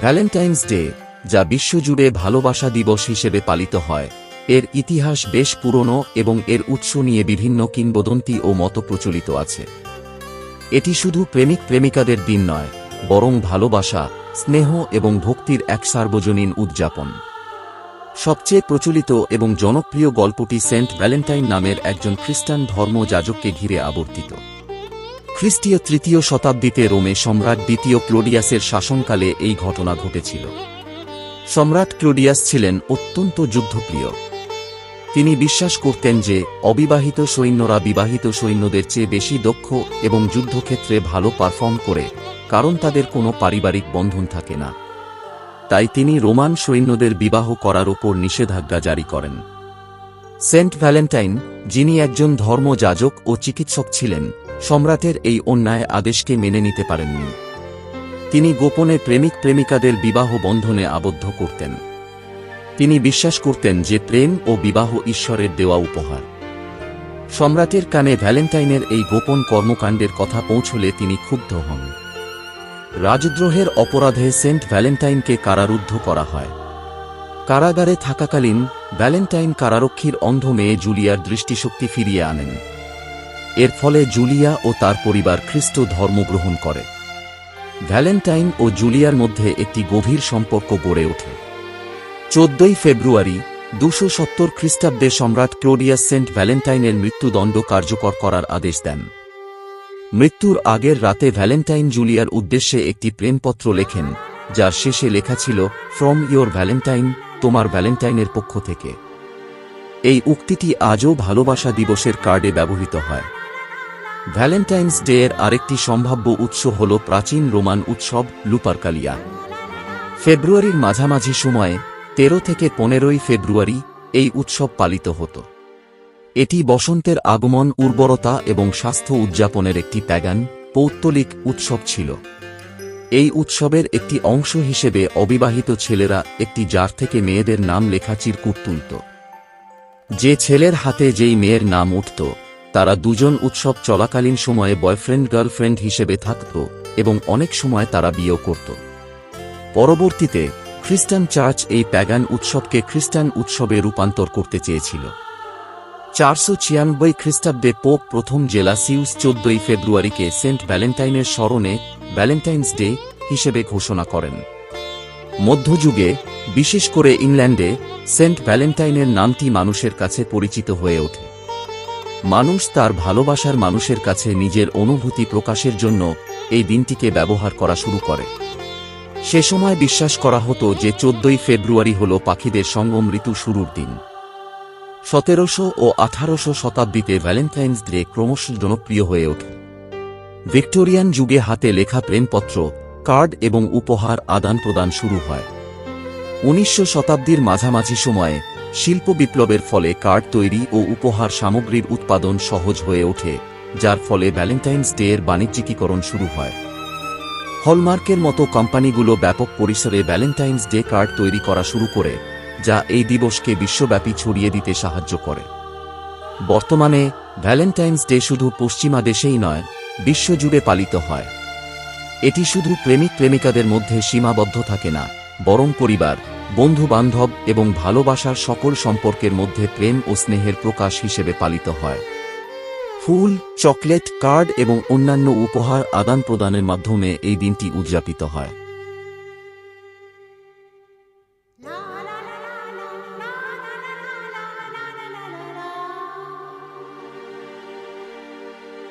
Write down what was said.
Valentine's day, যা বিশ্বজুড়ে ভালোবাসা দিবস হিসেবে পালিত হয়। এর ইতিহাস বেশ পুরনো এবং এর উৎস নিয়ে বিভিন্ন কিংবদন্তি ও মত প্রচলিত আছে। এটি শুধু প্রেমিক প্রেমিকাদের দিন নয়, বরং ভালোবাসা, স্নেহ এবং ভক্তির এক সার্বজনীন উদযাপন। সবচেয়ে প্রচলিত এবং জনপ্রিয় গল্পটি সেন্ট ভ্যালেন্টাইন নামের একজন খ্রিস্টান ধর্মযাজককে ঘিরে আবর্তিত। খ্রিস্টীয় তৃতীয় শতাব্দীতে রোমে সম্রাট দ্বিতীয় ক্লোডিয়াসের শাসনকালে এই ঘটনা ঘটেছিল। সম্রাট ক্লোডিয়াস ছিলেন অত্যন্ত যুদ্ধপ্রিয়। তিনি বিশ্বাস করতেন যে, অবিবাহিত সৈন্যরা বিবাহিত সৈন্যদের চেয়ে বেশি দক্ষ এবং যুদ্ধক্ষেত্রে ভালো পারফর্ম করে, কারণ তাদের কোনো পারিবারিক বন্ধন থাকে না। তাই তিনি রোমান সৈন্যদের বিবাহ করার ওপর নিষেধাজ্ঞা জারি করেন। সেন্ট ভ্যালেন্টাইন, যিনি একজন ধর্মযাজক ও চিকিৎসক ছিলেন সম্রাটের এই অন্যায় আদেশকে মেনে নিতে পারেননি। তিনি গোপনে প্রেমিক প্রেমিকাদের বিবাহ বন্ধনে আবদ্ধ করতেন। তিনি বিশ্বাস করতেন যে প্রেম ও বিবাহ ঈশ্বরের দেওয়া উপহার। সম্রাটের কানে ভ্যালেন্টাইনের এই গোপন কর্মকাণ্ডের কথা পৌঁছলে তিনি ক্ষুব্ধ হন। রাজদ্রোহের অপরাধে সেন্ট ভ্যালেন্টাইনকে কারারুদ্ধ করা হয়। কারাগারে থাকাকালীন ভ্যালেন্টাইন কারারক্ষীর অন্ধ মেয়ে জুলিয়ার দৃষ্টিশক্তি ফিরিয়ে আনেন। এর ফলে জুলিয়া ও তার পরিবার খ্রিস্ট ধর্ম গ্রহণ করে। ভ্যালেন্টাইন ও জুলিয়ার মধ্যে একটি গভীর সম্পর্ক গড়ে ওঠে। চোদ্দই ফেব্রুয়ারি দুশো সত্তর খ্রিস্টাব্দে সম্রাট ক্লোডিয়াস সেন্ট ভ্যালেন্টাইনের মৃত্যুদণ্ড কার্যকর করার আদেশ দেন। মৃত্যুর আগের রাতে ভ্যালেন্টাইন জুলিয়ার উদ্দেশ্যে একটি প্রেমপত্র লেখেন, যার শেষে লেখা ছিল ফ্রম ইয়োর ভ্যালেন্টাইন তোমার ভ্যালেন্টাইনের পক্ষ থেকে। এই উক্তিটি আজও ভালোবাসা দিবসের কার্ডে ব্যবহৃত হয়। ভ্যালেন্টাইন্স ডে এর আরেকটি সম্ভাব্য উৎস হল প্রাচীন রোমান উৎসব লুপারকালিয়া। ফেব্রুয়ারির মাঝামাঝি সময়ে, তেরো থেকে পনেরোই ফেব্রুয়ারি এই উৎসব পালিত হতো। এটি বসন্তের আগমন, উর্বরতা এবং স্বাস্থ্য উদযাপনের একটি প্যাগান, পৌত্তলিক উৎসব ছিল। এই উৎসবের একটি অংশ হিসেবে অবিবাহিত ছেলেরা একটি জার থেকে মেয়েদের নাম লেখা চিরকুট তুলত। যে ছেলের হাতে যেই মেয়ের নাম উঠত তারা দুজন উৎসব চলাকালীন সময়ে বয়ফ্রেন্ড গার্লফ্রেন্ড হিসেবে থাকত এবং অনেক সময় তারা বিয়েও করত। পরবর্তীতে খ্রিস্টান চার্চ এই প্যাগান উৎসবকে খ্রিস্টান উৎসবে রূপান্তর করতে চেয়েছিল। চারশো ছিয়ানব্বই খ্রিস্টাব্দে পোপ প্রথম জেলা সিউস চোদ্দই ফেব্রুয়ারিকে সেন্ট ভ্যালেন্টাইনের স্মরণে ভ্যালেন্টাইন্স ডে হিসেবে ঘোষণা করেন। মধ্যযুগে, বিশেষ করে ইংল্যান্ডে, সেন্ট ভ্যালেন্টাইনের নামটি মানুষের কাছে পরিচিত হয়ে ওঠে। মানুষ তার ভালোবাসার মানুষের কাছে নিজের অনুভূতি প্রকাশের জন্য এই দিনটিকে ব্যবহার করা শুরু করে। সে সময় বিশ্বাস করা হতো যে চোদ্দই ফেব্রুয়ারি হল পাখিদের সঙ্গম ঋতু শুরুর দিন। সতেরোশো ও আঠারোশো শতাব্দীতে ভ্যালেন্টাইন্স ডে ক্রমশ জনপ্রিয় হয়ে ওঠে। ভিক্টোরিয়ান যুগে হাতে লেখা প্রেমপত্র, কার্ড এবং উপহার আদান প্রদান শুরু হয়। উনিশশো শতাব্দীর মাঝামাঝি সময়ে শিল্প বিপ্লবের ফলে কার্ড তৈরি ও উপহার সামগ্রীর উৎপাদন সহজ হয়ে ওঠে, যার ফলে ভ্যালেন্টাইন্স ডে এর বাণিজ্যিকীকরণ শুরু হয়। হলমার্কের মতো কোম্পানিগুলো ব্যাপক পরিসরে ভ্যালেন্টাইন্স ডে কার্ড তৈরি করা শুরু করে, যা এই দিবসকে বিশ্বব্যাপী ছড়িয়ে দিতে সাহায্য করে। বর্তমানে, ভ্যালেন্টাইন্স ডে শুধু পশ্চিমা দেশেই নয়, বিশ্বজুড়ে পালিত হয়। এটি শুধু প্রেমিক প্রেমিকাদের মধ্যে সীমাবদ্ধ থাকে না, বরং পরিবার বন্ধু বান্ধব এবং ভালোবাসার সকল সম্পর্কের মধ্যে প্রেম ও স্নেহের প্রকাশ হিসেবে পালিত হয়। ফুল, চকলেট, কার্ড এবং অন্যান্য উপহার আদান প্রদানের মাধ্যমে এই দিনটি উদযাপিত হয়।